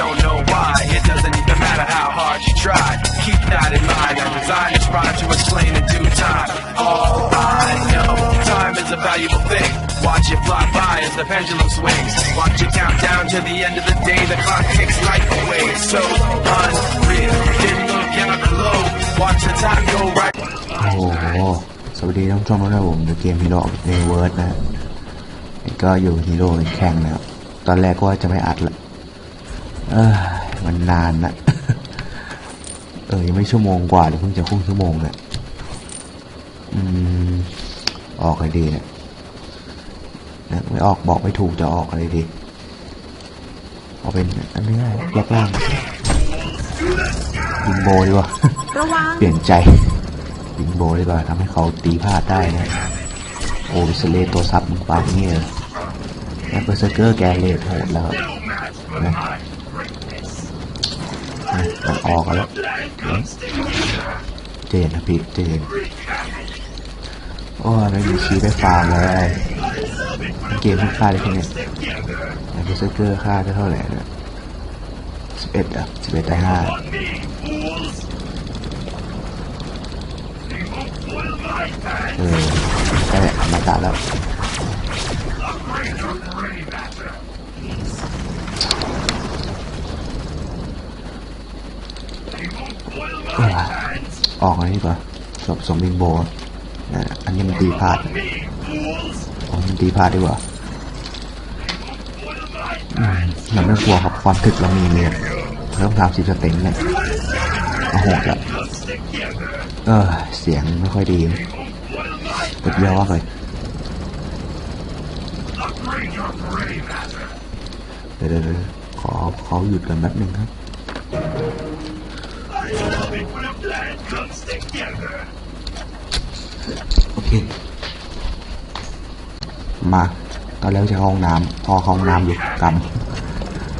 don't know why. It doesn't even matter how hard you try. Keep that in mind. I designed this rhyme to explain in due time. All I know, time is a valuable thing. Watch it fly by as the pendulum swings. Watch it count down to the end of the day. The clock takes life away. It's so unreal. Didn't look out below. Watch the time go right. โอ้โห สวัสดีท่านผู้ชมนะครับผมในเกมฮีโร่ในเวิร์ดนะนี่ก็อยู่ฮีโร่แข่งนะครับ ตอนแรกก็ว่าจะไม่อัดละ เออมันนานนะเออยังไม่ชั่วโมงกว่าเลยเพิ่งจะครึ่งชั่วโมงเนี่ยอืม ออกอะไรดีเนี่ยนะไม่ออกบอกไม่ถูกจะออกอะไรดีเอาเป็นอันนี้แยกล่างยิงโบดีกว่าระวังเปลี่ยนใจยิงโบดีกว่าทำให้เขาตีพลาดได้นะโอ้วิสเลตตัวซับมึงปากนี่เลยแล้วเบอร์เซอร์เกอร์แกเลดโหดแล้วครับนะ นะออกกันแล้วเจนนะพี่เจนโอ้ไม่มีชีได้ฟาร์มเลยเกมที่าได้แค่นี้เบอร์เซอร์เกอร์ฆ่าได้เท่าไหร่เนี่ยสิบเอ็ดอะสิบเอ็ดได้ห้าเออใช่มาตัดแล้ว ออออกเลยดีกว่าสมสมบินโบนะอันนี้มันตีพลาดอ๋อมันตีพลาดดีกว่าเราไม่กลัวครับความถึกเรามีเนี่ยเพิ่มทำสิบสเต็งเนี่ยโอ้โหละเออเสียงไม่ค่อยดีปิดเยอะมาเลยเดี๋ยวเดี๋ยวเขอขอหยุดกันแป๊บหนึ่งครับ โอเค มา ตอนแรกจะเข้าห้องน้ำพอเข้าห้องน้ำอยู่ก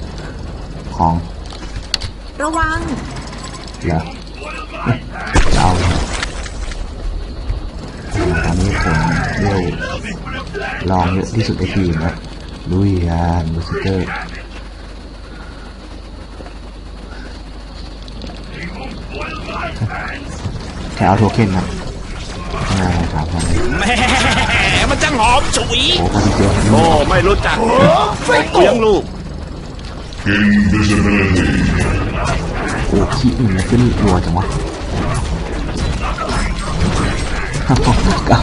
ำของ ระวังเหรอจะเอาตอนนี้ผมเร็วลองเยอะที่สุดในทีมนะลุยงานบูสเกอร์ แค่เอาโทเค็นครับง่ายครับผมแหมมันจังหอมฉุยโอ้ก็ดีเจโอ้ไม่รู้จักเลี้ยงลูกโอ้ขี้อื่นมันขึ้นรัวจังวะกับ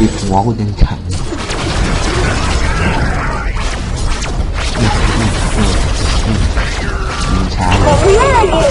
อีกหัวกูยังฉันมันช้าเลย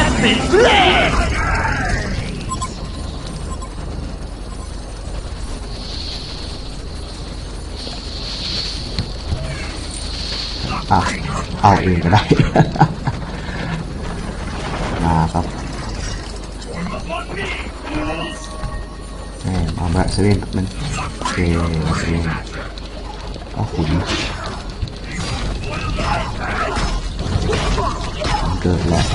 อะเอาเองก็ได้ มาครับแหมมาแบบเซเว่นมันโอเคเซเว่นเอาขุนมันเกิดแล้ว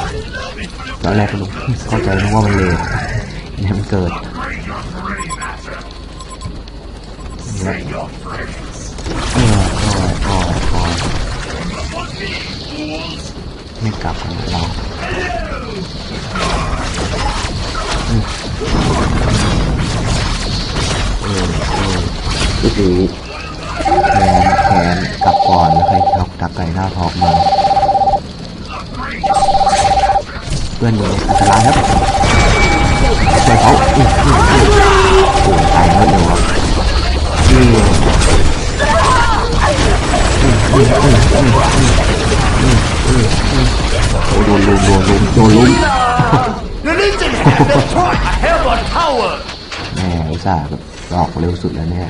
ตอนแรกก็รู้เข้าใจนึกว่ามันเลวเนี่ยมันเกิดเนี่ยเออโอ้โอ้ยโอ้ยไม่กลับกันเราก็คือแขนแขนกลับก่อนแล้วค่อยทักทักไก่หน้าทองมา เพื่อนอยู่อันตรายครับช่วยเขาโอ้โหตายแล้วเดี๋ยวครับอืมอืมอืมอืมอืมอืมอืโอ้โดนลุมโดนลุมโดนลุมแม่อุตส่าห์แบบหลอกเร็วสุดแล้วเนี่ย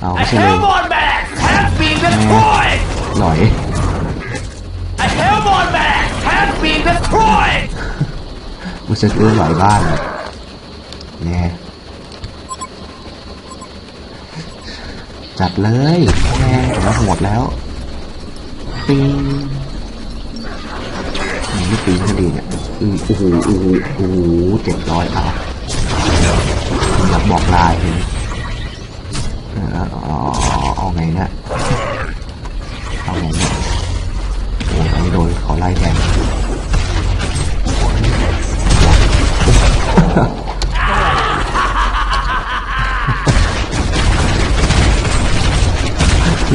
เอาไม่ใช่เลยหน่อย been destroyed รู้สึกเอื้อหลอยบ้านเลยเนี่ยจัดเลยแน่แล้วหมดแล้วปิงนี่ไม่ปิงก็ดีเนี่ยอือโอ้โหโอ้โหโอ้โหเจ็ดร้อยอะอยากบอกลายเห็นเออเอาเอาไงเนี่ยเอาไงเนี่ยโอ้ยอันนี้โดนเขาไล่แทง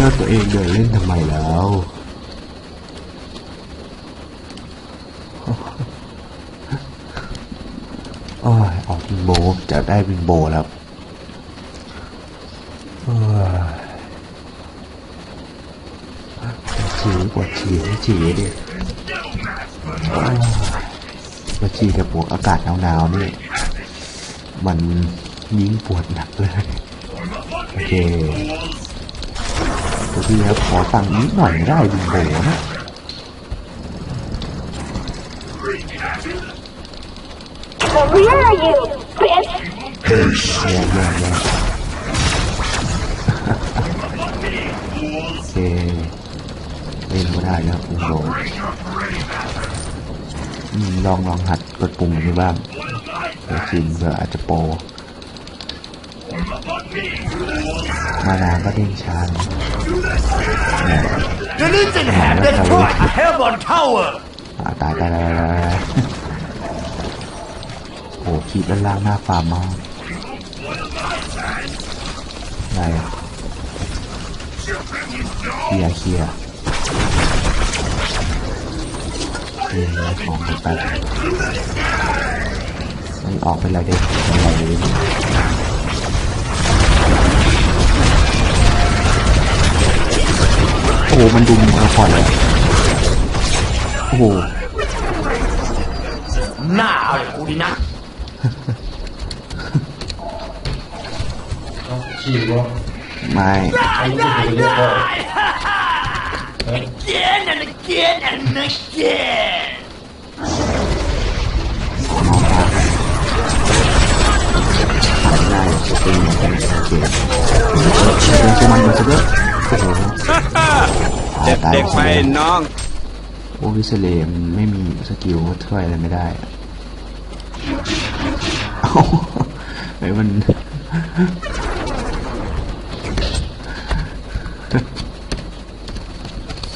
กตัวเองเดินเล่นทำไมแล้วโอ้ยออกวิงโบจะได้วิงโบแล้วโอ้ยฉี่ปวดฉี่ให้ฉี่ดิโอ้ยปวดฉี่กับปวดอากาศหนาวๆนี่ มันยิ่งปวดหนักเลย โอเค ตัวพี่ครับขอตังค์นิดหน่อยได้บิงโบนะ Where are you, bitch? แย่แย่แย่โอเคเล่นก็ได้แล้วบิงโบอืมลองลองหัดกดปุ่มอันนี้บ้างเดี๋ยวชินเผื่ออาจจะโปร มานานก็เด้งช้นะเนี่ย The Legion have destroyed a Hellborn tower อ่าตายตายตายตายโอ้ขีดด้านล่างหน้าฟาร์มมากอะไรเคลียเคลียเคลียร์ของไปแป๊บไม่ออกเป็นไรเด็กเป็นไรเลย อ้โหมันดุมกระพอดเลยอะโอ้โหหน้าเอาอย่างกูดีนะไม่ Again and again and again มองตาหายได้สปริงเป็นโอเคเป็นตัวมันมาซะด้วยโอ้โห ตายตายเด็กๆไปน้องโอ้วิสเลมไม่มีสกิลช่วยอะไรไม่ได้อะเอ้าไอ้มัน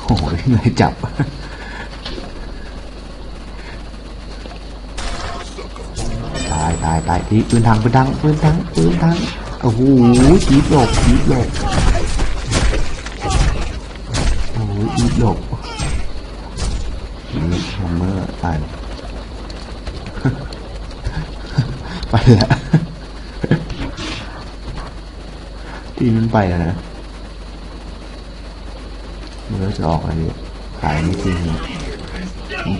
โอ้โหเหนื่อยจับตายตายตายที่ปืนทางปืนทางปืนทางปืนทางโอ้โหจีบหลบจีบหลบ หจีบหลบนี่ฮัมเมอร์ตายไปแล้วทีมันไปแล้วนะมันก็จะออกอะไรดีขายไม่จริง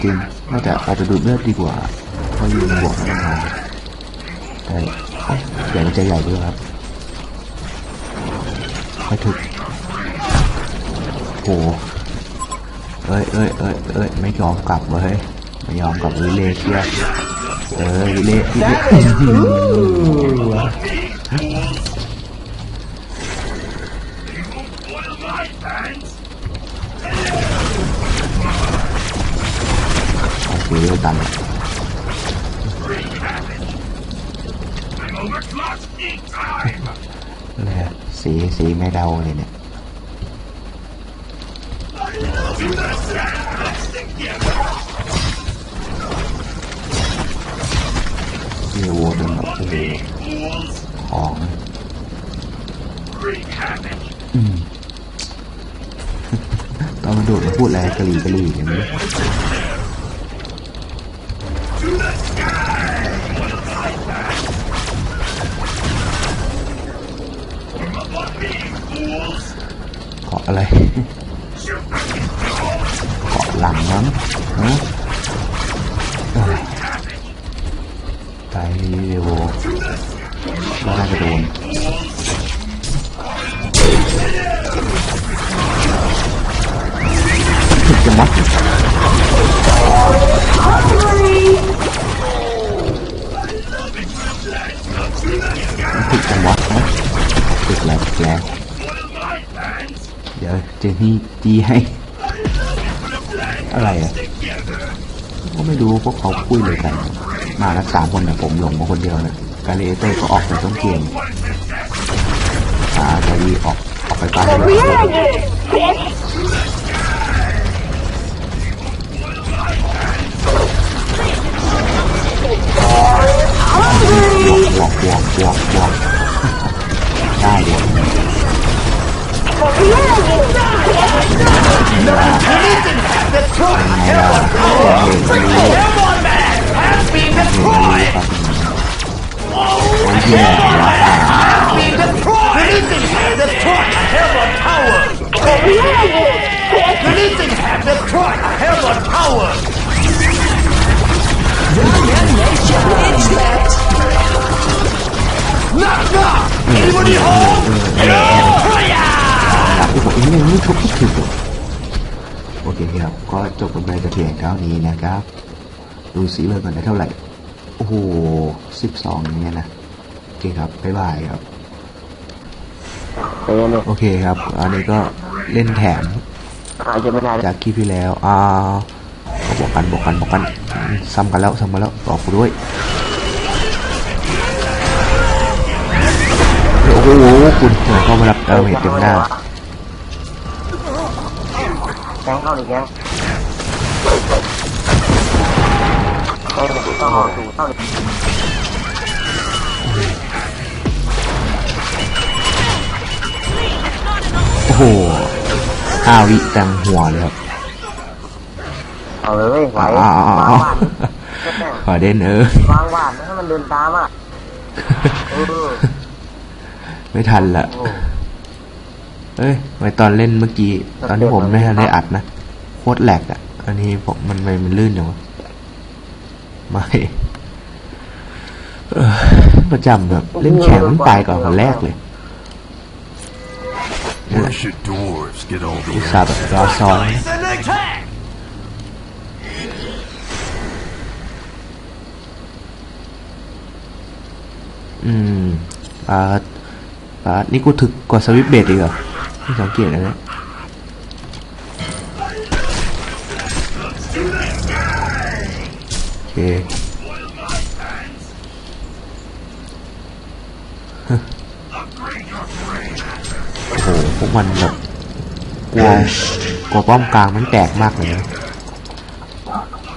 จริงน่าจะเอาไปดูดเลือดดีกว่าเพราะยืนบวกแล้วมันมาแต่เอ้ยเดี๋ยวมันจะใหญ่ด้วยครับไม่ถึกโห เอ้ยเอ้ยเอ้ยเอ้ยไม่ยอมกลับเว้ยไม่ยอมกลับวิเลเชียเออวิเลวิเลโอเคเร็วตันเลยสีสีไม่เดาเลยเนี่ย เฮียโวจนแบบโอ้โหของอืมตอนมันโดดมาพูดอะไรกะหรี่กะหรี่อย่างนี้ ติดจังหวะนะติดแล้วติดแล้วเดี๋ยวเจนี่ตีให้ อะไรอะก็ไม่รู้พวกเขาคุยเลยกัน มาแล้วสามคนนะผมหลงมาคนเดียวนะกาเลเต้ก็ออกไปต้นเกมอ่าจารีออกออกไปป้า Over here, you bitch! Releasing destroy a airborne tower! Knock! Anybody home? Fire! หลับที่ผมยังไม่ทุบทุกทีเลยโอเคครับ ก็จบกันไปแต่เพียงเท่านี้นะครับ ดูสีเบอร์ก่อนได้เท่าไหร่ โอ้โหสิบสองอย่างเงี้ยนะ โอเคครับ บ๊ายบายครับโอเคครับ อันนี้ก็เล่นแถม หาจะไม่ได้จากคลิปที่แล้ว อ่าก็บอกกันบอกกันบอกกันซ้ำกันแล้วซ้ำกันแล้วบอกกูด้วย อ้โหคุณเหมือนเข้ามารับเออเห็นเต็มหน้าแกงเข้าหรือแกงเออต้องเอาสูเข้าหรือโอ้โหห้าวิตังหัวเลยครับเอาเลยไหวอ้าววางอ้าวหวานขอเด่นเออวางหวานไม่ให้มันเดินตามอะเออ ไม่ทันละโอ้เอ้ยไว้ตอนเล่นเมื่อกี้ ตอนที่ผมไม่ทันได้อัดนะโคตรแหลกอะ อันนี้ผมมันมันมันลื่นอย่างวะไม่เออประจำแบบเล่นแข่งมันตายก่อนคนแรกเลยนั่นแหละ Where should dwarves get all the อุตส่าห์แบบรอซ้อน It's an attack! อืมปาาดนี่กูถึกกว่าสวิปเบดอีกเหรอไม่สังเกตเลยนะโอเคฮะโอ้โหพวกมันแบบกลัวกลัวป้อมกลางมันแตกมากเลยนะ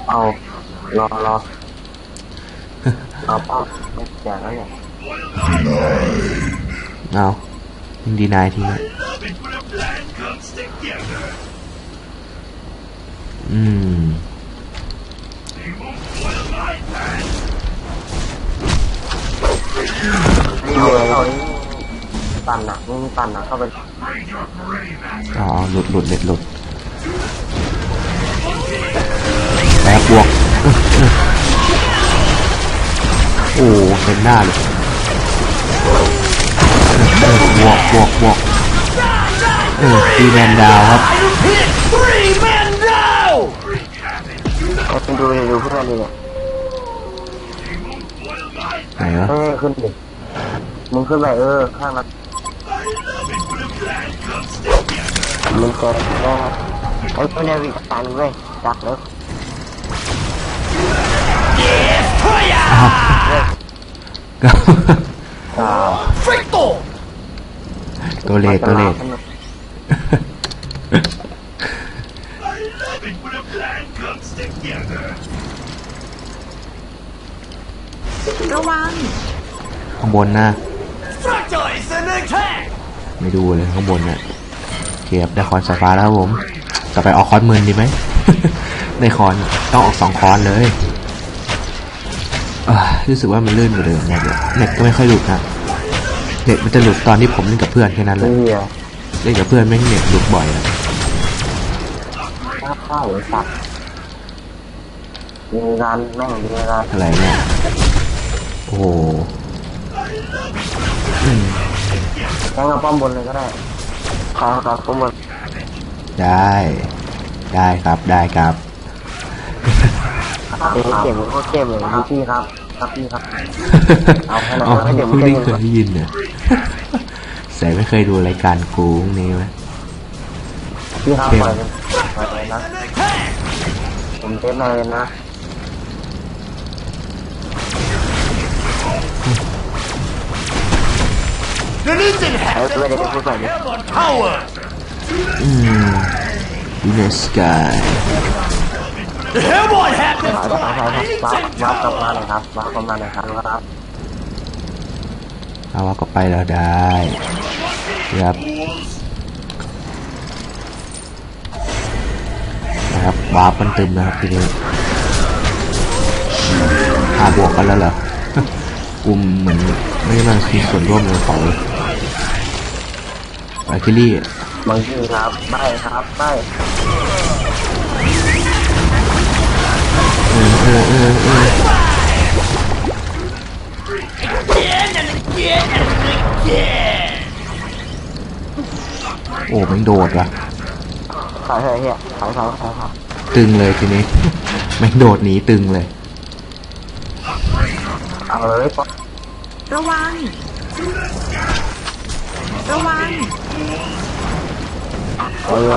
เอารอรอเอาป้อมอย่างนั้นเนี่ย เอายิงดีนายทีนะอืมเดี๋ยวเข้านี่ปั่นหนักนี่ปั่นหนักเข้าไปอ๋อหลุดหลุดเด็ดหลุดแอบวก โอ้เต็มหน้าเลย เออบวกบวกบวกเออตีแมนดาวครับ I repeat, three men down! เอาไปดูเลยดูเพื่อนดิเนี่ยไหนวะเออขึ้นดิมึงขึ้นไปเออข้างนั้นมึงกดได้ไอ้ตัวเนวิตันเว้ยดักเลยก็อ้าว Frito! ตัวเลทตัวเลทระวัง ข้างบนนะ Frito is an attack! ไม่ดูเลยข้างบนเนี่ยเกียบได้คอนสายฟ้าแล้วครับผมต่อไปออกคอนหมื่นดีไหมได้คอนต้องออกสองคอนเลยอ่ารู้สึกว่ามันลื่นกว่าเดิมนะเดี๋ยวเน็ตก็ไม่ค่อยหลุดนะ เน็ตมันจะหลุดตอนที่ผมเล่นกับเพื่อนแค่นั้นเลยเฮียเล่นกับเพื่อนไม่งเน็ตหลุดบ่อยนะข้าวข้าวไอ้สัตว์ยิงกันแม่งยิงกันอะไรเนี่ยโอ้โหอืมแกงเอาป้อมบนเลยก็ได้ขอขอป้อมบนได้ ได้ครับได้ครับเอ๊ะเสียงมันโคตรเข้มเลยพี่ครับ ครับพี่ครับ เอาให้หน่อยอ๋อให้เดี๋ยวมันเพิ่งจะได้ยินเคยได้ยินเนี่ยใส่ไม่เคยดูรายการกูพวกนี้ไหมพี่ครับเข้มปล่อยเลยปล่อยเลยนะผมเทปมาเลยนะ The Legion เอ้ย has เพื่อนเดี๋ยวจะพูดใส่ดิ airborne tower. อืมยูเนสกาย The airborne have ถอยถอยถอย destroyed ครับ the วับ Legion วับกลับ tower. มาหน่อยครับวับกลับมาหน่อยครับครับเอาว่าก็ไปแล้วได้ ครับ นะครับวาร์ปมันตึมนะครับทีนี้ห้าบวกกันแล้วเหรอ กลุ่มเหมือนไม่ได้มามีส่วนร่วมในของเลยอาร์คิลี่ บางทีครับไม่ครับไม่ โอ้ม่งโดดว่ะถอยเถอะเฮียถอยถอยถอยถอยตึงเลยทีนี้ ไม่งโดดหนีตึงเลย เอาเลยปะระวัง ระวัง เออ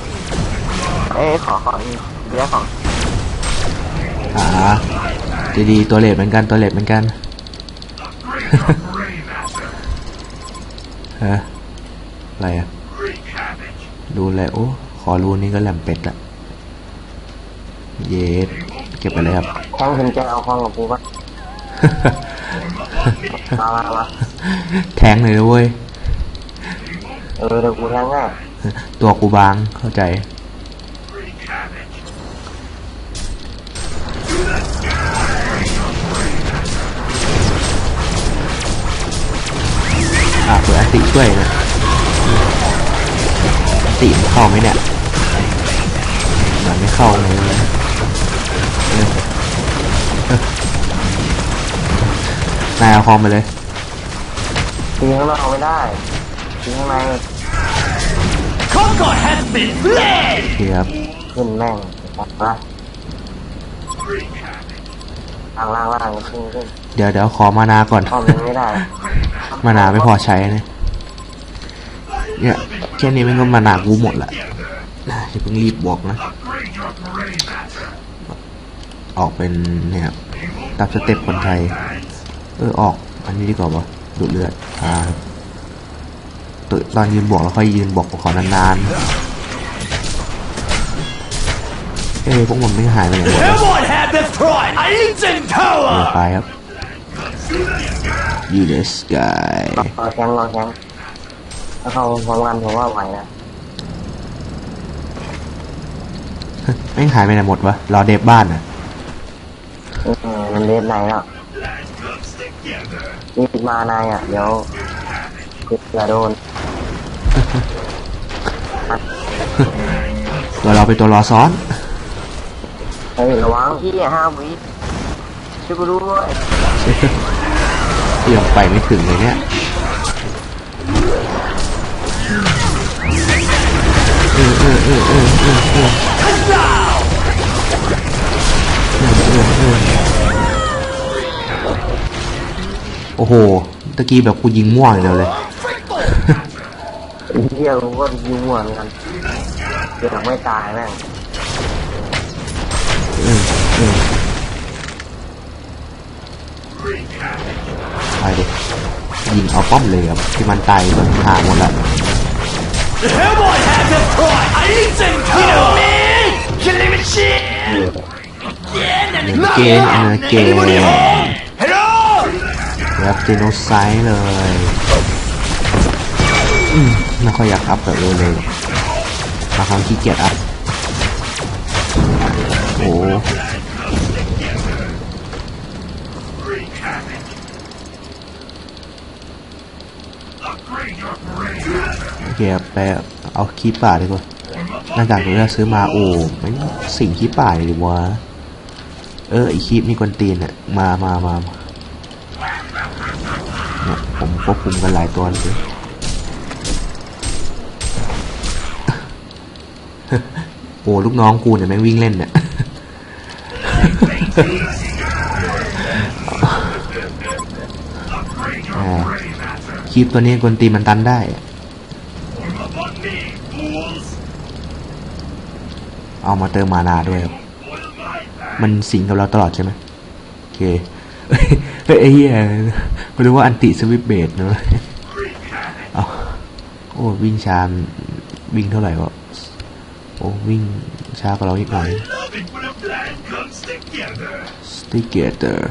เอ้ยขอขออีกเดี๋ยวขอ อ่าจะดีตัวเลดเหมือนกันตัวเลดเหมือนกันฮะอะไรอะดูแลโอ้ขอรูนี้ก็แหลมเป็ดละเย็ดเก็บไปเลยครับแทงคุณแจเอาคองกับกูปะมามามาแทงเลยนะเว้ย เออเดี๋ยวกูแทงง่ายตัวกูบางเข้าใจ อะเปิดอติช่วยนะอติมันเข้าไหมเนี่ยเหมือนไม่เข้าเลยนะเออเออนายเอาคอมไปเลยตีข้างนอกไม่ได้ตีข้างใน Concord has been fled. โอเคครับขึ้นแม่งปัดมาล่างล่างล่างขึ้นขึ้นเดี๋ยวเดี๋ยวขอมานาก่อนข้อมันไม่ได้ มานาไม่พอใช้นะเนี่ยแค่นี้มันก็มานากูหมดละอย่าเพิ่งรีบบอกนะ ออกเป็นเนี่ยตามสเต็ปคนไทย เออออก อันนี้ดีกว่าวะดูดเลือด อ่าตตอนยืนบวกแล้วค่อยยืนบวกขอนานๆ เอ้ยพวกมันไม่หายไปไหนหมด The เลย airborne have destroyed a Legion เดิน tower. ไปครับ ยูเดสกายรอแข้งรอแข้งถ้าเขาพร้อมกันผมว่าไหวนะไม่งหายไปไหนหมดวะรอเดฟบ้านอะอืมมันเล่นในแล้วนี่มานายอะ เดี๋ยวกูจะโดนตัวเราเป็นตัวรอซ้อนเฮ้ยระวังที่ห้าวิช่วยกูด้วยเยังไปไม่ถึงเลยเนี่ยเออเออเออเออเออโอ้โห ตะกี้แบบกูยิงม่วงเดียวเลยเที่ยวก็ยิงม่วงกันเกือบไม่ตายแม่งออเออ ไปดิยิงเอาป้อมเลยครับที่มันตายมันหาหมดละ The airborne have destroyed a Legion tower. You know me? Killing machine. Again and เกนอันนั้นเกน Anybody home? Hello? แบบเจโนไซด์เลยอืมไม่ค่อยอยากอัพแบบเร็วๆบางครั้งขี้เกียจอัพโอ้ เคไปเอาคีป่าดีกว่าหน้ากากที่เราซื้อมาโอ้ไม่สิ่งคีป่าเลยดีวะเออไอคีปนี่กวนตีนเนี่ยมามามาเนี่ยผมควบคุมกันหลายตัวเลยโอ้ลูกน้องกูเนี่ยแม่งวิ่งเล่นเนี่ยคลิปตัวนี้กวนตีนมันตันได้อะ เอามาเติมมานาด้วยครับมันสิงกับเราตลอดใช่ไหมโอเคเฮ้ยไอ้เหี้ยไม่รู้ว่าอันติสวิปเบดเนะเอาโอ้วิ่งช้าวิ่งเท่าไหร่วะโอ้วิ่งช้ากว่าเราอีกหน่อยสติเกเตอร์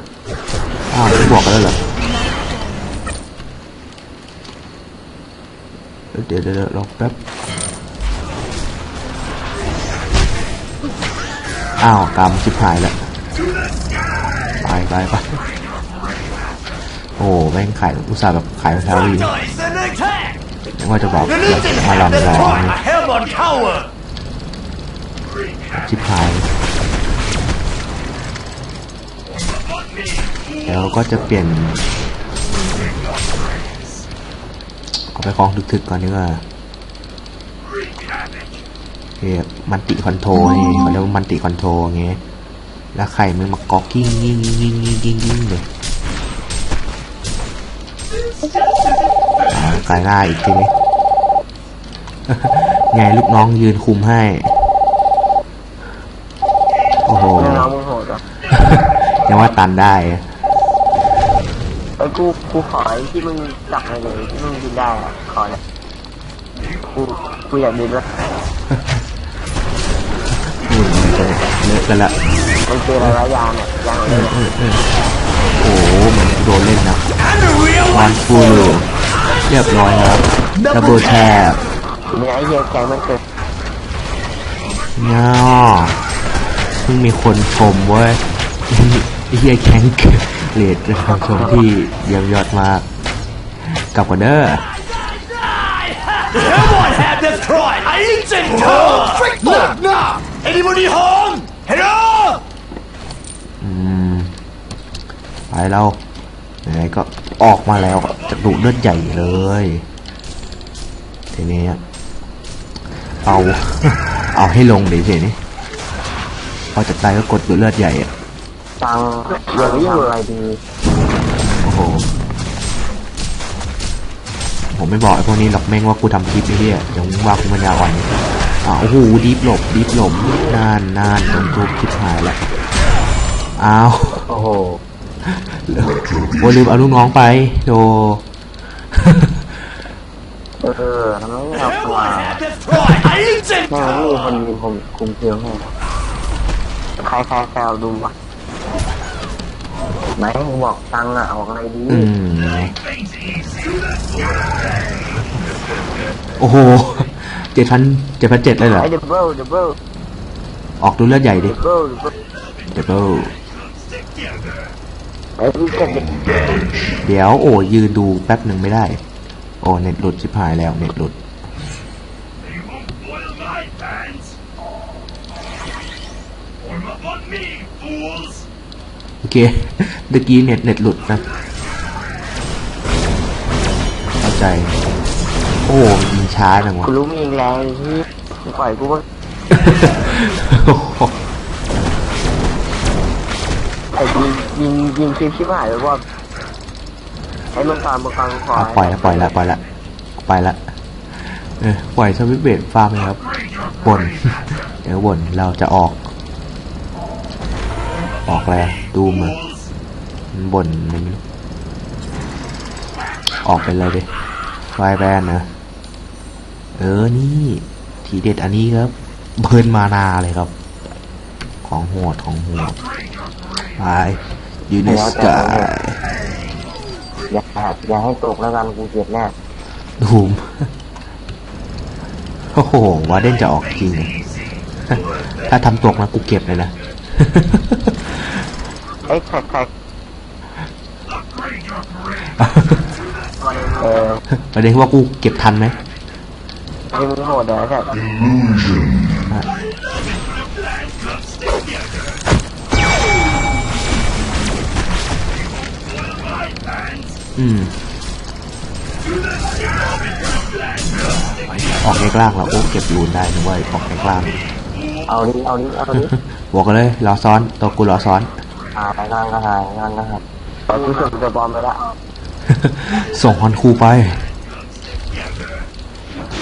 อ้าวไม่บอกกันแล้วเหรอเดี๋ยวเดี๋ยวเดี๋ยวรอแป๊บ อ้าวกำชิบหายแล้วไปไปไปโอ้แม่งขายอุตส่าห์แบบขายแถววี Dice and attack! ยังว่าจะบอกมาลำลองชิบหายแล้วก็จะเปลี่ยนเอาไปคลองทึกๆก่อนดีกว่า โอเคมันติคอนโทรนี่เขาเรียกว่ามันติคอนโทรไงแล้วไข่มึงมาก๊อกกิ้งยิ่งยิ่งยิ่งยิ่งยิ่งเลยอ่ากลายหน้าอีกทีนี้ไงลูกน้องยืนคุมให้ โอ้โหแม่น้องมึงโหดเหรอยังว่าตันได้ไอ้กูกูขอไอ้ที่มึงจับไปเลยที่มึงกินได้อะขอเนี่ยกูกูอยากดินละ อืมมันจะเลอะกันละมันเจออะไรวะยางเนี่ยยางอะไรเนี่ยโอ้โหเหมือนโดนเล่นนะวันฟูลเรียบร้อยครับดับเบิลแทบมีไอ้เหี้ยแกงมันเกิดเนาะเพิ่งมีคนชมเว้ยไอเฮียแข็งเกินเลดเป็นคำชมที่เยี่ยมยอดมากกลับกันเด้อ The Hellborn have destroyed a ancient tower! Look now! Anybody home? Hello? อืมไปเราไหนๆก็ออกมาแล้วจะดุเลือดใหญ่เลย ทีนี้เอาเอาให้ลงเดี๋ยวสินี่พอจะตายก็กดดุเลือดใหญ่อะตังเหลืออยู่อะไรดีโอ้โหผมไม่บอกไอ้พวกนี้หรอกแม่งว่ากูทำคลิปไอ้เหี้ยเดี๋ยวมึงว่ากูมันยาอ่อน อ่าโอ้โหดีฟหลบดีฟหลบนานนานโดนทุบคลิปหายแล้วอ้าวโอ้โหโอ้ลืมเอาลูกน้องไปโดเออทำไมไม่เอาตัว Hellborn have destroyed a ancient แม่งไม่มี tower! คนยืนคุมคุมเคียวให้ใครใครใครเอาดูวะไหนมึงบอกตังค์อะเอาอะไรดีอืมโอ้โห เจ็ดพันเจ็ดพันเจ็ดเลยเหรอ ไอ้ดับเบิลดับเบิลออกดูเลือดใหญ่ดิดับเบิลดับเบิลเดี๋ยวเดี๋ยวไอ้ที่เก็บเด็กเดี๋ยวโอ้ยืนดูแป๊บหนึ่งไม่ได้ โอ้เน็ตหลุดชิบหายแล้วเน็ตหลุด Boil my pants! Form up on me, fools! โอเค เมื่อกี้เน็ตเน็ตหลุดนะเข้าใจ โอ้ ยิงช้าจังวะกูรู้มีอีกแรงที่มึงปล่อยกูว่าโอ้โหไอ้ยิงยิงยิงคลิปชิบหายไปว่าไอ้มังกรมังกรขออะปล่อยละปล่อยละปล่อยละไปละเออปล่อยสวิตช์เบรดฟาร์มเลยครับบ่น เดี๋ยวบ่นเราจะออก ออกแล้วดูมอะมันบ่นมันไม่รู้ออกไปเลยดิไฟแบนนะ เออนี่ ทีเด็ดอันนี้ครับ เบิร์นมานาเลยครับ ของโหดของโหดไปยูเนสกายอย่าอย่าให้ตกแล้วกันกูเจ็บแน่ดูมโอ้โหวาเดนจะออกจริง ถ้าทำตกนะกูเก็บเลยนะไอ้ยใครใครเออประเด็นว่ากูเก็บทันไหม ไอ้มึงโหดเด้อแบบอืมออกแกล่างแล้วโอ้เก็บรูนได้นะเว้ยออกแกล่างเอานี้เอานี้เอานี้บอกกันเลยรอซ้อนตัวกูรอซ้อนอ่าไปงานก็หายงานนะครับตอนกูส่งตัวบอมไปละ ส่งฮอนคูไป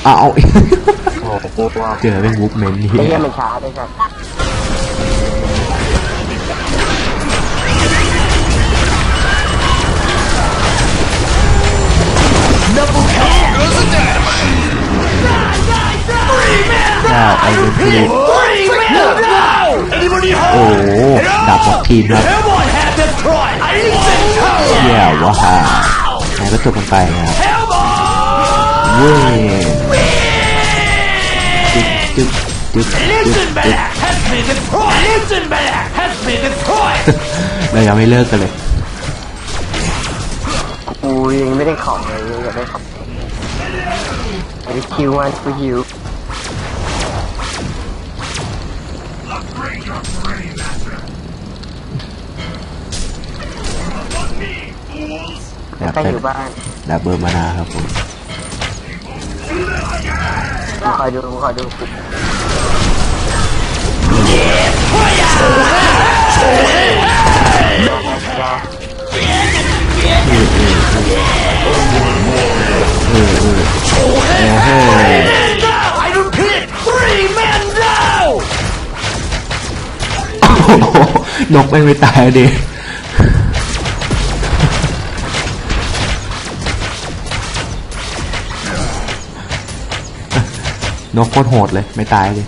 เอาเอาโอ้โหกูว่าเจอเป็นวูฟเมนนี่ไอ้เหี้ยมันช้าด้วยครับเจ้าไอเวนที Three men down! Anybody โอ้ home? โหดับหมดทีมครับ Hellboy had destroyed Ancient Tower! เยี่ยวะฮะไหนก็จบกันไปนะครับ Hellboy! เว้ยจึ๊บจึ๊บจึ๊บจึ๊บ Lindenberg has been destroyed! Lindenberg has been destroyed! เรายังไม่เลิกกันเลย กูยังไม่ได้ของเลยยังอยากได้ของไอ้คิววันกูหิวอยากใครเป็อยู่บ้าน ดับเบิลมานาครับผม คอยดูคอยดูเออเออโอ้โห Men down! I repeat, three men down! นกไม่ไม่ตายดิ นกโคตรโหดเลย ไม่ตายเลย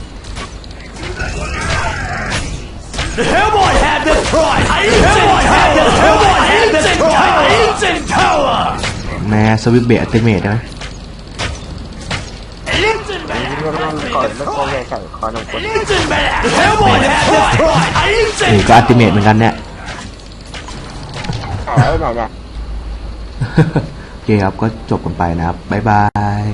The Hellboy had destroyed Hellboy had destroyed Ancient Tower! Ancient Tower! แม่สวิปเบะอัติเมตได้ไหม Lindenberg เรื่องนั้นก่อนไม่ควรจะใส่คอนของกู Lindenberg The Hellboy had destroyed เออ Ancient ก็อัติเมตเหมือนกันเนี่ยไอ้ไหนเนี่ยโอเคครับก็จบกันไปนะครับ บ๊ายบาย